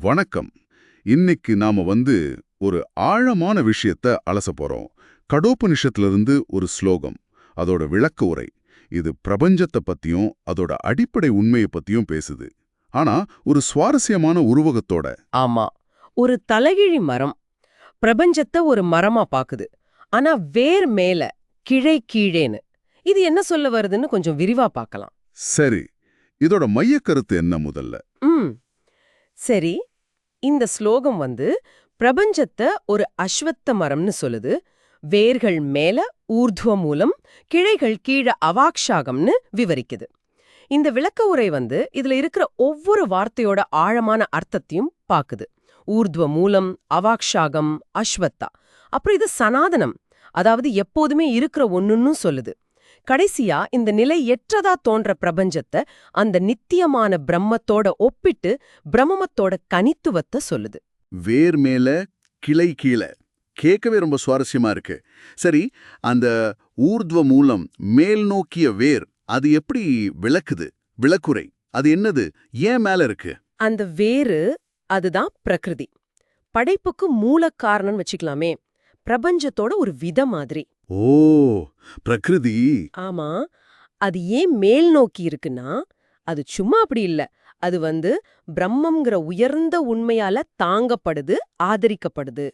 வணக்கம். இன்னைக்கு நாம வந்து ஒரு ஆழமான விஷயத்த அலச போறோம். கடோபனிஷத்திலிருந்து ஒரு ஸ்லோகம் அதோட விளக்க உரை. இது பிரபஞ்சத்தை பத்தியும் அதோட அடிப்படை உண்மையை பத்தியும் பேசுது. ஆனா ஒரு சுவாரஸ்யமான உருவகத்தோட. ஆமா. ஒரு தலைகிழி மரம். பிரபஞ்சத்தை ஒரு மரமா பாக்குது. ஆனா வேர் மேல கிளை கீழேன்னு. இது என்ன சொல்ல வருதுன்னு கொஞ்சம் விரிவா பார்க்கலாம் சரி. இதோட மையக்கருத்து என்ன முதல்ல? ம். சரி. இந்த ஸ்லோகம் வந்து பிரபஞ்சத்தை ஒரு அஸ்வத்த மரம்னு சொல்லுது. வேர்கள் மேல ஊர்துவ மூலம் கிளைகள் கீழ அவாக்ஷாகம்னு விவரிக்குது. இந்த விளக்க உரை வந்து இதுல இருக்கிற ஒவ்வொரு வார்த்தையோட ஆழமான அர்த்தத்தையும் பாக்குது. ஊர்துவ மூலம் அவாக்ஷாகம் அஸ்வத்தா. அப்புறம் இது சனாதனம். அதாவது எப்போதுமே இருக்கிற ஒன்னுன்னு சொல்லுது. கடைசியா இந்த நிலை எற்றதா தோன்ற பிரபஞ்சத்தை அந்த நித்தியமான பிரம்மத்தோட ஒப்பிட்டு பிரம்மத்தோட கனித்துவத்தை சொல்லுது. வேர் மேல கிளை கீழே. கேட்கவே ரொம்ப சுவாரஸ்யமா இருக்கு. சரி அந்த ஊர்த்வ மூலம் மேல் நோக்கிய வேர் அது எப்படி விளக்குது? விளக்குரை அது என்னது? ஏன் மேல இருக்கு? அந்த வேறு அதுதான் பிரகிருதி. படைப்புக்கு மூல காரணம் வச்சுக்கலாமே. பிரபஞ்சத்தோட ஒரு வித மாதிரி. ஓ பிரகிருதி. ஆமா அது ஏன் மேல் நோக்கி இருக்குன்னா அது சும்மா அப்படி இல்ல. அது வந்து பிரம்மம்ங்கிற உயர்ந்த உண்மையால தாங்கப்படுது ஆதரிக்கப்படுது.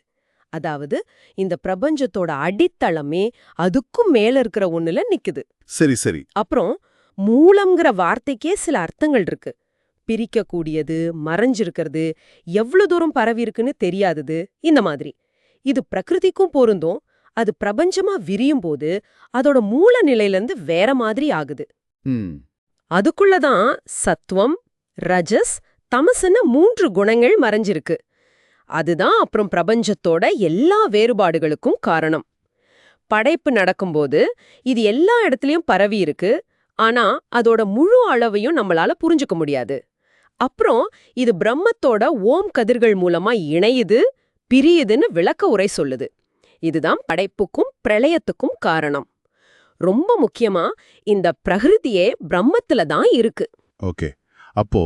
அதாவது இந்த பிரபஞ்சத்தோட அடித்தளமே அதுக்கும் மேல இருக்கிற ஒண்ணுல நிக்குது. சரி சரி. அப்புறம் மூலம்ங்கிற வார்த்தைக்கே சில அர்த்தங்கள் இருக்கு. பிரிக்கக்கூடியது மறைஞ்சிருக்கிறது எவ்வளவு தூரம் பரவி இருக்குன்னு தெரியாதது இந்த மாதிரி. இது பிரகிருதிக்கும் பொருந்தும் அது பிரபஞ்சமா விரியும் போது அதோட மூல நிலையிலிருந்து வேற மாதிரி ஆகுது. அதுக்குள்ளதான் சத்துவம் ரஜஸ் தமசுன்னு மூன்று குணங்கள் மறைஞ்சிருக்கு. அதுதான் அப்புறம் பிரபஞ்சத்தோட எல்லா வேறுபாடுகளுக்கும் காரணம். படைப்பு நடக்கும்போது இது எல்லா இடத்துலயும் பரவி இருக்கு. ஆனா அதோட முழு அளவையும் நம்மளால புரிஞ்சுக்க முடியாது. அப்புறம் இது பிரம்மத்தோட ஓம் கதிர்கள் மூலமா இணையுது பிரியுதுன்னு விளக்க உரை சொல்லுது. இதுதான் படைப்புக்கும் பிரளயத்துக்கும் காரணம். ரொம்ப முக்கியமா இந்த பிரகிருதியே பிரம்மத்துல தான் இருக்கு. ஓகே. அப்போ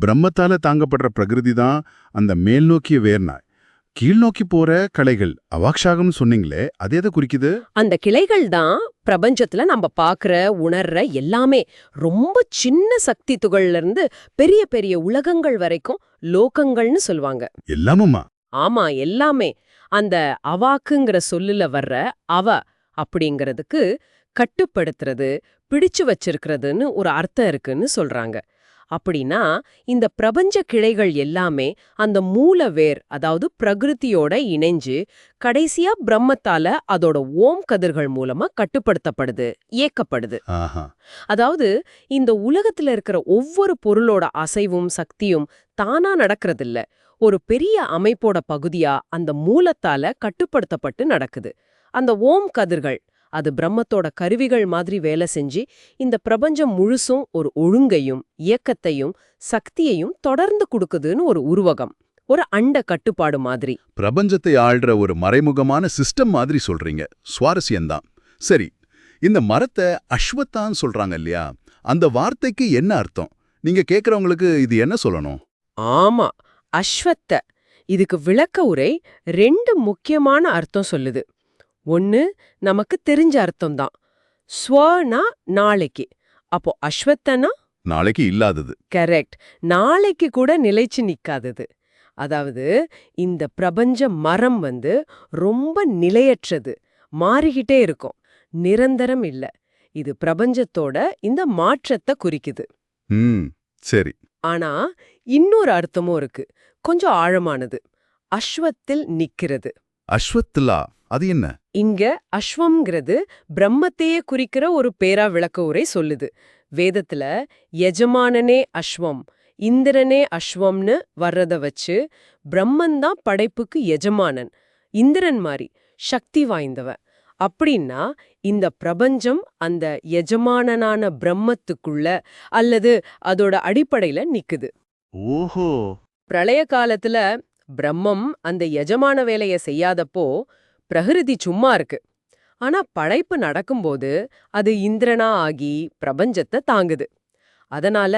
பிரம்மத்தால தாங்கப்படுற பிரகிருதி தான் அந்த மேல் நோக்கிய வேர்னாய் கீழ்நோக்கி போற கலைகள் அவாக்ஷாகம்னு சொன்னீங்களே அது எதை குறிக்குது? அந்த கிளைகள் தான் பிரபஞ்சத்துல நம்ம பாக்குற உணர்ற எல்லாமே. ரொம்ப சின்ன சக்தி துகள்ல இருந்து பெரிய பெரிய உலகங்கள் வரைக்கும் லோகங்கள்னு சொல்லுவாங்க எல்லாமுமா? ஆமா எல்லாமே. அந்த அவாக்குங்கிற சொல்லுல வர்ற அவ அப்படிங்கிறதுக்கு கட்டுப்படுத்துறது பிடிச்சு வச்சிருக்கிறதுன்னு ஒரு அர்த்தம் இருக்குன்னு சொல்றாங்க. அப்படின்னா இந்த பிரபஞ்ச கிளைகள் எல்லாமே அந்த மூல வேர் அதாவது பிரகிருதியோட இணைஞ்சு கடைசியா பிரம்மத்தால அதோட ஓம் கதிர்கள் மூலமா கட்டுப்படுத்தப்படுது இயக்கப்படுது. அதாவது இந்த உலகத்துல இருக்கிற ஒவ்வொரு பொருளோட அசைவும் சக்தியும் தானா நடக்கறதில்ல. ஒரு பெரிய அமைப்போட பகுதியா அந்த மூலத்தால கட்டுப்படுத்தப்பட்டு நடக்குது. அந்த ஓம் கதிர்கள் அது பிரம்மத்தோட கருவிகள் மாதிரி வேலை செஞ்சு இந்த பிரபஞ்சம் முழுசும் ஒரு ஒழுங்கையும் இயக்கத்தையும் சக்தியையும் தொடர்ந்து கொடுக்குதுன்னு ஒரு உருவகம் ஒரு அண்ட கட்டுப்பாடு மாதிரி. பிரபஞ்சத்தை ஆள்ற ஒரு மறைமுகமான சிஸ்டம் மாதிரி சொல்றீங்க. சுவாரஸ்யம்தான். சரி இந்த மரத்தை அஸ்வத்தான்னு சொல்றாங்க இல்லையா? அந்த வார்த்தைக்கு என்ன அர்த்தம்? நீங்க கேக்குறவங்களுக்கு இது என்ன சொல்லணும்? ஆமா அஸ்வத்த. இதுக்கு விளக்க உரை ரெண்டு முக்கியமான அர்த்தம் சொல்லுது. ஒன்னு நமக்கு தெரிஞ்ச அர்த்தம் தான் ஸ்வனா நாளைக்கு. அப்போ அஸ்வத்தனா? நாளைக்கு இல்லாதது. கரெக்ட். நாளைக்கு கூட நிலைச்சு நிக்காதது. அதாவது இந்த பிரபஞ்ச மரம் வந்து ரொம்ப நிலையற்றது. மாறிக்கிட்டே இருக்கும். நிரந்தரம் இல்ல. இது பிரபஞ்சத்தோட இந்த மாற்றத்தை குறிக்குது. ம் சரி. ஆனா இன்னொரு அர்த்தமும் இருக்கு. கொஞ்சம் ஆழமானது. அஸ்வத்தில் நிக்கிறது. அஸ்வத்துலா? அது என்ன? இங்க அஸ்வம்ங்கிறது பிரம்மத்தையே குறிக்கிற ஒரு பேரா விளக்க உரை சொல்லுது. வேதத்துல எஜமானனே அஸ்வம் இந்திரனே அஸ்வம்னு வர்றத வச்சு பிரம்மன் தான் படைப்புக்கு எஜமானன் இந்திரன் மாதிரி சக்தி வாய்ந்தவன் அப்படின்னா இந்த பிரபஞ்சம் அந்த எஜமானனான பிரம்மத்துக்குள்ள அல்லது அதோட அடிப்படையில நிக்குது. ஓஹோ. பிரளய காலத்துல பிரம்மம் அந்த எஜமான வேலைய செய்யாதப்போ பிரகிருதி சும்மா இருக்கு. ஆனா படைப்பு நடக்கும்போது அது இந்திரனா ஆகி பிரபஞ்சத்தை தாங்குது. அதனால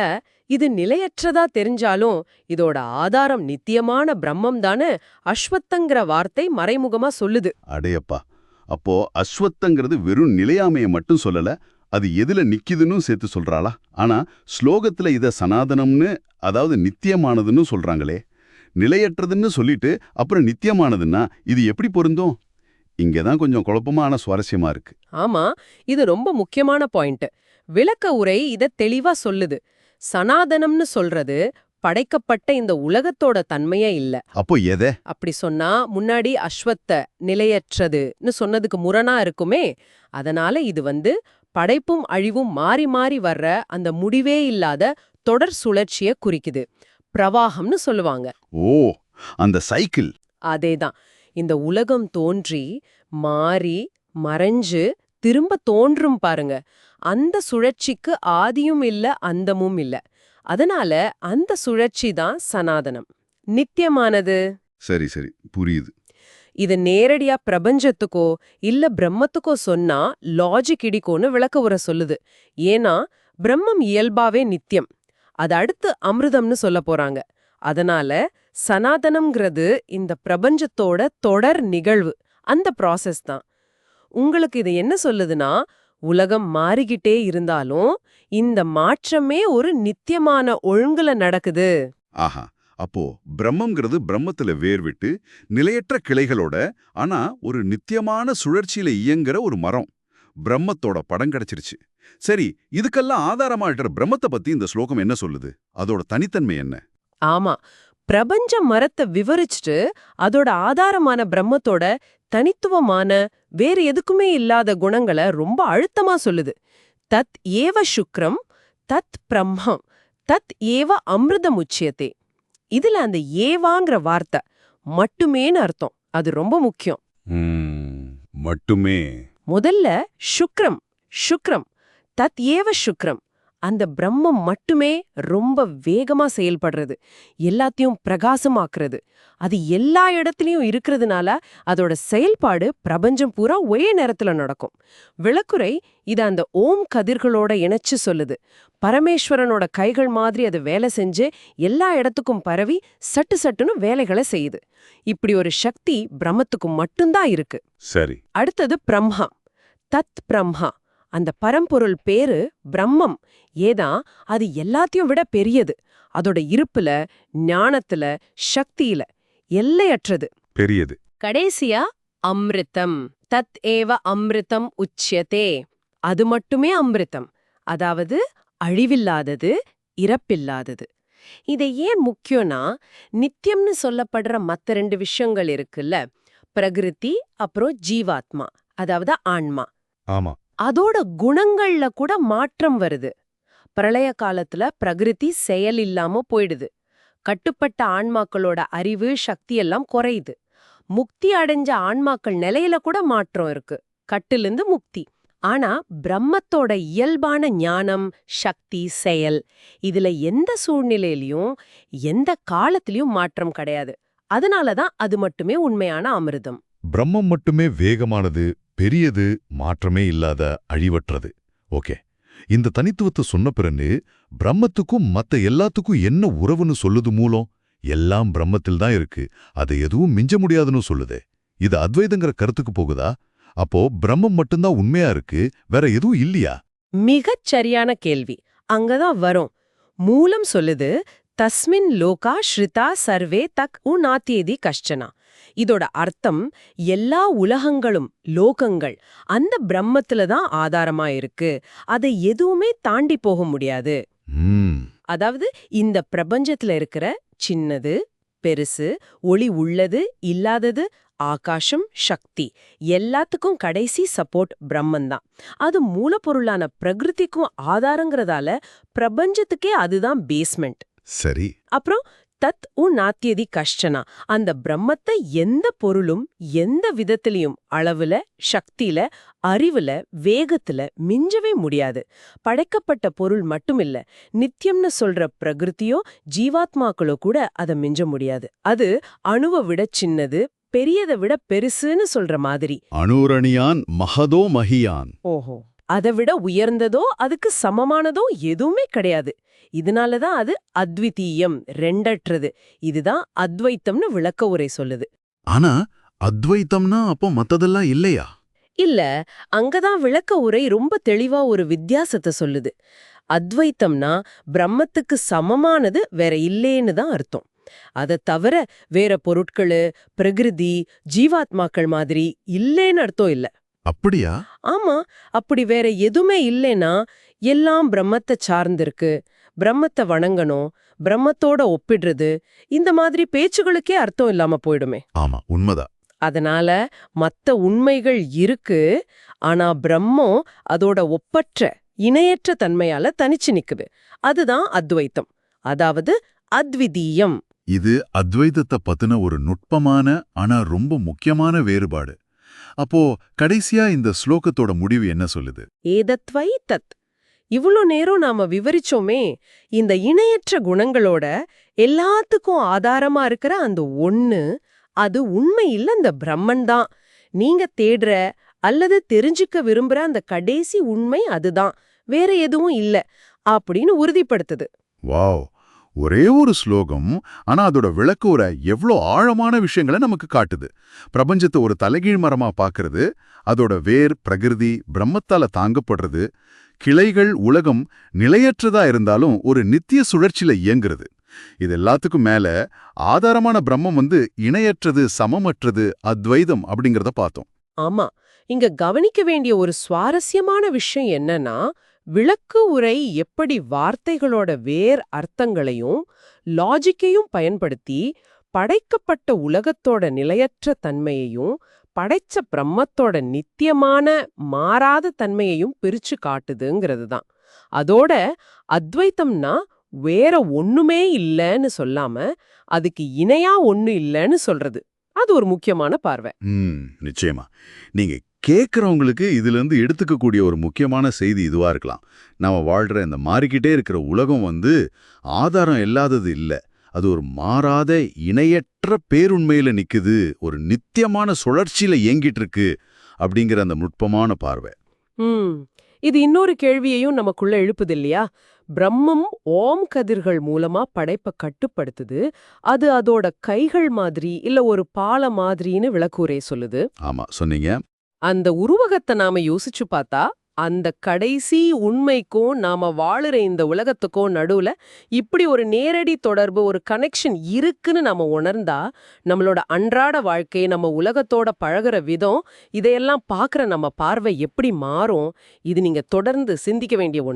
இது நிலையற்றதா தெரிஞ்சாலும் இதோட ஆதாரம் நித்தியமான பிரம்மம் தானே அஸ்வத்தங்கிற வார்த்தை மறைமுகமா சொல்லுது. அடையப்பா அப்போ அஸ்வத்தங்கிறது வெறும் நிலையாமைய மட்டும் சொல்லல அது எதுல நிக்குதுன்னு சேர்த்து சொல்றாளா? ஆனா ஸ்லோகத்துல இத சனாதனம்னு அதாவது நித்தியமானதுன்னு சொல்றாங்களே நிலையற்றதுன்னு சொல்லிட்டு அப்புறம் நித்தியமானதுன்னா இது எப்படி பொருந்தும்? இங்கதான் கொஞ்சம் குழப்பமான சுவாரஸ்யமா இருக்கு. ஆமா இது ரொம்ப முக்கியமான பாயிண்ட். விளக்க உரை இத தெளிவா சொல்லுது. சனாதனம்னு சொல்றது படைக்கப்பட்ட இந்த உலகத்தோட தன்மையே இல்ல. அப்போ எதை? அப்படி சொன்னா முன்னாடி அஸ்வத்த நிலையற்றதுன்னு சொன்னதுக்கு முரணா இருக்குமே. அதனால இது வந்து படைப்பும் அழிவும் மாறி மாறி வர்ற அந்த முடிவே இல்லாத தொடர் சுழற்சிய குறிக்குது. பிரவாகம்னு சொல்லுவாங்க. ஓ அந்த சைக்கிள். அதேதான். இந்த உலகம் தோன்றி மாறி மறைஞ்சு திரும்ப தோன்றும் பாருங்க. அந்த சுழற்சிக்கு ஆதியும் இல்ல அந்தமும் இல்ல. அதனால அந்த சுழற்சி தான் சனாதனம். நித்தியமானது. சரி சரி. புரியுது. இது நேரடியா பிரபஞ்சத்துக்கோ இல்ல பிரம்மத்துக்கோ சொன்னா லாஜிக் இடிக்கோன்னு விளக்க உர சொல்லுது. ஏன்னா பிரம்மம் இயல்பாவே நித்தியம். அது அடுத்து அமிர்தம்னு சொல்ல போறாங்க. அதனால சனாதனம்ங்கிறது இந்த பிரபஞ்சத்தோட தொடர் நிகழ்வு. அந்த ப்ராசஸ் தான். உங்களுக்கு இது என்ன சொல்லுதுன்னா உலகம் மாறிக்கிட்டே இருந்தாலும் இந்த மாற்றமே ஒரு நித்தியமான ஒழுங்குல நடக்குது. ஆஹா. அப்போ பிரம்மங்கிறது பிரம்மத்துல வேர்விட்டு நிலையற்ற கிளைகளோட ஆனா ஒரு நித்தியமான சுழற்சியில இயங்குற ஒரு மரம். பிரம்மத்தோட படம் கிடைச்சிருச்சு. சரி இதுக்கெல்லாம் ஆதாரமா இருக்கிற பிரம்மத்தை பத்தி இந்த ஸ்லோகம் என்ன சொல்லுது? அதோட தனித்தன்மை என்ன? ஆமா. பிரபஞ்ச மரத்தை விவரிச்சுட்டு அதோட ஆதாரமான பிரம்மத்தோட தனித்துவமான வேற எதுக்குமே இல்லாத குணங்களை ரொம்ப அழுத்தமா சொல்லுது. தத் ஏவ சுக்ரம் தத் பிரம்மம் தத் ஏவ அமிர்தம் உச்சியத்தே இதுல அந்த ஏவாங்கிற வார்த்தை மட்டுமேன்னு அர்த்தம். அது ரொம்ப முக்கியம். மட்டுமே. முதல்ல சுக்ரம் சுக்ரம் தத் ஏவ சுக்ரம் அந்த பிரம்மம் மட்டுமே ரொம்ப வேகமா செயல்படுறது எல்லாத்தையும் பிரகாசமாக்குறது. அது எல்லா இடத்துலயும் இருக்கிறதுனால அதோட செயல்பாடு பிரபஞ்சம் பூரா ஒரே நேரத்துல நடக்கும். விளக்குரை இத அந்த ஓம் கதிர்களோட இணைச்சு சொல்லுது. பரமேஸ்வரனோட கைகள் மாதிரி அது வேலை செஞ்சு எல்லா இடத்துக்கும் பரவி சட்டு சட்டுன்னு வேலைகளை செய்யுது. இப்படி ஒரு சக்தி பிரம்மத்துக்கு மட்டும்தான் இருக்கு. சரி. அடுத்தது பிரம்மா. தத் பிரம்மா. அந்த பரம்பொருள் பேரு பிரம்மம். ஏதா அது எல்லாத்தையும் விட பெரியது. அதோட இருப்புல ஞானத்துல சக்தியில எல்லையற்றது. பெரியது. கடைசியா அம்ரிதம். தத் ஏவ அம்ரிதம் உச்சியதே அது மட்டுமே அம்ரிதம். அதாவது அழிவில்லாதது இறப்பில்லாதது. இதை ஏன் முக்கியம்னா நித்தியம்னு சொல்லப்படுற மத்த ரெண்டு விஷயங்கள் இருக்குல்ல. பிரகிருதி அப்புறம் ஜீவாத்மா. அதாவது ஆன்மா. ஆமா. அதோட குணங்கள்ல கூட மாற்றம் வருது. பிரளய காலத்துல பிரகிருதி செயல் இல்லாம போயிடுது. கட்டுப்பட்ட ஆன்மாக்களோட அறிவு சக்தி எல்லாம் குறையுது. முக்தி அடைஞ்ச ஆன்மாக்கள் நிலையில கூட மாற்றம் இருக்கு. கட்டிலிருந்து முக்தி. ஆனா பிரம்மத்தோட இயல்பான ஞானம் சக்தி செயல் இதுல எந்த சூழ்நிலையிலயும் எந்த காலத்திலயும் மாற்றம் கிடையாது. அதனாலதான் அது மட்டுமே உண்மையான அமிர்தம். பிரம்மம் மட்டுமே வேகமானது பெரியது மாற்றமே இல்லாத அழிவற்றது. ஓகே. இந்த தனித்துவத்தை சொன்ன பிறகு பிரம்மத்துக்கும் மத்த எல்லாத்துக்கும் என்ன உறவுன்னு சொல்லுது மூலம் எல்லாம் பிரம்மத்தில் தான் இருக்கு. அது எதுவும் மிஞ்ச முடியாதுன்னு சொல்லுது. இது அத்வைதங்கிற கருத்துக்கு போகுதா? அப்போ பிரம்மம் மட்டும்தான் உண்மையா இருக்கு வேற எதுவும் இல்லையா? மிகச் சரியான கேள்வி. அங்கதான் வரும். மூலம் சொல்லுது தஸ்மின் லோகா ஸ்ருதா சர்வே தக் உநாத்தியதி கஷ்டனா. இதோட அர்த்தம் எல்லா உலகங்களும் லோகங்கள் அந்த பிரம்மத்துல தான் ஆதாரமா இருக்கு. அதை எதுவுமே தாண்டி போக முடியாது. அதாவது இந்த பிரபஞ்சத்துல இருக்கிற சின்னது பெருசு ஒளி உள்ளது இல்லாதது ஆகாசம் சக்தி எல்லாத்துக்கும் கடைசி சப்போர்ட் பிரம்மன் தான். அது மூலப்பொருளான பிரகிருதிக்கும் ஆதாரங்கிறதால பிரபஞ்சத்துக்கே அதுதான் பேஸ்மெண்ட். சரி. அப்புறம் தத் உ நாத்தியதி கஷ்டனா. அந்த பிரம்மத்தை எந்த பொருளும் எந்த விதத்திலையும் அளவுல சக்தியில அறிவுல வேகத்துல மிஞ்சவே முடியாது. படைக்கப்பட்ட பொருள் மட்டுமில்ல நித்தியம்னு சொல்ற பிரகிருத்தியோ ஜீவாத்மாக்களோ கூட அதை மிஞ்ச முடியாது. அது அணுவை விட சின்னது பெரியதை விட பெருசுன்னு சொல்ற மாதிரி. அணுரணியான் மகதோ மகியான். ஓஹோ. அதை விட உயர்ந்ததோ அதுக்கு சமமானதோ எதுவுமே கிடையாது. இதனால தான் அது அத்விதீயம் ரெண்டற்றது. இதுதான் அத்வைத்தம்னு விளக்க உரை சொல்லுது. ஆனா அத்வைத்தம்னா அப்போ மத்ததெல்லாம் இல்லையா? இல்ல அங்கதான் விளக்க உரை ரொம்ப தெளிவா ஒரு வித்தியாசத்தை சொல்லுது. அத்வைத்தம்னா பிரம்மத்துக்கு சமமானது வேற இல்லேன்னு தான் அர்த்தம். அதை தவிர வேற பொருட்களு பிரகிருதி ஜீவாத்மாக்கள் மாதிரி இல்லேன்னு அர்த்தம் இல்ல. அப்படியா? ஆமா அப்படி வேற எதுவுமே இல்லைன்னா எல்லாம் பிரம்மத்தை சார்ந்திருக்கு. பிரம்மத்தை வணங்கணும் பிரம்மத்தோட ஒப்பிடுறது இந்த மாதிரி பேச்சுகளுக்கே அர்த்தம் இல்லாம போயிடுமே. ஆமா உண்மைதான். அதனால மத்த உண்மைகள் இருக்கு ஆனா பிரம்மம் அதோட ஒப்பற்ற இணையற்ற தன்மையால தனிச்சு நிக்குது. அதுதான் அத்வைத்தம். அதாவது அத்விதீயம். இது அத்வைதத்தை பத்தின ஒரு நுட்பமான ஆனா ரொம்ப முக்கியமான வேறுபாடு. அப்போ கடைசியா இந்த ஸ்லோகத்தோட முடிவு என்ன சொல்லுது? ஏதத்வை தத் இவ்ளோ நேரம் நாம விவரிச்சோமே இந்த இணையற்ற குணங்களோட எல்லாத்துக்கும் ஆதாரமா இருக்கிற அந்த ஒன்று அது உண்மையில் அந்த பிரம்மன் தான். நீங்க தேடுற அல்லது தெரிஞ்சுக்க விரும்புற அந்த கடைசி உண்மை அதுதான். வேற எதுவும் இல்ல அப்படின்னு உறுதிப்படுத்துது. வாவ்! ஒரே ஒரு ஸ்லோகம் ஆனா அதோட விளக்க உரை எவ்வளோ ஆழமான விஷயங்களை நமக்கு காட்டுது. பிரபஞ்சத்தை ஒரு தலைகீழ் மரமா பாக்குறது அதோட வேர் பிரகிருதி பிரம்மத்தால தாங்கப்படுறது கிளைகள் உலகம் நிலையற்றதா இருந்தாலும் ஒரு நித்திய சுழற்சியில இயங்குறது. இது எல்லாத்துக்கும் மேல ஆதாரமான பிரம்மம் வந்து இணையற்றது சமமற்றது அத்வைதம் அப்படிங்கறத பார்த்தோம். ஆமா. இங்க கவனிக்க வேண்டிய ஒரு சுவாரஸ்யமான விஷயம் என்னன்னா விளக்கு உரை எப்படி வார்த்தைகளோட வேர் அர்த்தங்களையும் லாஜிக்கையும் பயன்படுத்தி படைக்கப்பட்ட உலகத்தோட நிலையற்ற தன்மையையும் படைச்ச பிரம்மத்தோட நித்தியமான மாறாத தன்மையையும் பிரிச்சு காட்டுதுங்கிறது தான். அதோட அத்வைத்தம்னா வேற ஒண்ணுமே இல்லைன்னு சொல்லாம அதுக்கு இணையா ஒண்ணு இல்லைன்னு சொல்றது. அது ஒரு முக்கியமான பார்வை. நிச்சயமா. நீங்க கேட்கறவங்களுக்கு இதுல இருந்து எடுத்துக்கக்கூடிய ஒரு முக்கியமான செய்தி இதுவா இருக்கலாம். நாம வாழ்ற இந்த மாறிக்கிட்டே இருக்கிற உலகம் வந்து ஆதாரம் இல்லாதது இல்ல. அது ஒரு மாறாத இணையற்ற பேருண்மையில நிக்குது ஒரு நித்தியமான சுழற்சியில இயங்கிட்டு இருக்கு அப்படிங்கிற அந்த நுட்பமான பார்வை. இது இன்னொரு கேள்வியையும் நமக்குள்ள எழுப்புது இல்லையா? பிரம்மம் ஓம் கதிர்கள் மூலமா படைப்ப கட்டுப்படுத்துது அது அதோட கைகள் மாதிரி இல்ல ஒரு பால மாதிரின்னு விளக்கூரே சொல்லுது. ஆமா சொன்னீங்க. அந்த உருவகத்தை நாம யோசிச்சு பார்த்தா அந்த கடைசி உண்மைக்கும் நாம வாழுற இந்த உலகத்துக்கும் நடுவுல இப்படி ஒரு நேரடி தொடர்பு ஒரு கனெக்ஷன் இருக்குன்னு நாம உணர்ந்தா நம்மளோட அன்றாட வாழ்க்கை நம்ம உலகத்தோட பழகுற விதம் இதையெல்லாம் பார்க்குற நம்ம பார்வை எப்படி மாறும்? இது நீங்க தொடர்ந்து சிந்திக்க வேண்டிய ஒன்று.